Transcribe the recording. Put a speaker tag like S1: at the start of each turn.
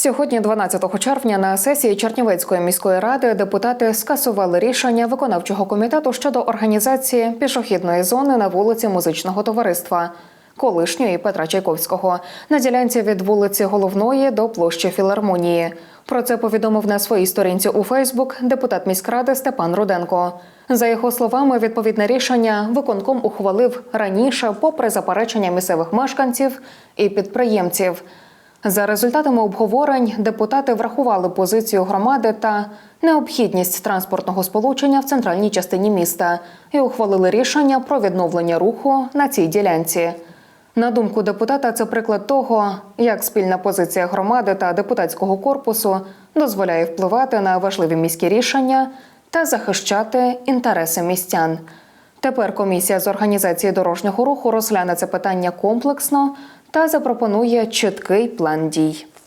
S1: Сьогодні, 12 червня, на сесії Чернівецької міської ради депутати скасували рішення виконавчого комітету щодо організації пішохідної зони на вулиці музичного товариства колишньої Петра Чайковського на ділянці від вулиці Головної до площі Філармонії. Про це повідомив на своїй сторінці у Фейсбук депутат міськради Степан Руденко. За його словами, відповідне рішення виконком ухвалив раніше, попри заперечення місцевих мешканців і підприємців. За результатами обговорень депутати врахували позицію громади та необхідність транспортного сполучення в центральній частині міста і ухвалили рішення про відновлення руху на цій ділянці. На думку депутата, це приклад того, як спільна позиція громади та депутатського корпусу дозволяє впливати на важливі міські рішення та захищати інтереси містян. Тепер комісія з організації дорожнього руху розгляне це питання комплексно та запропонує чіткий план дій.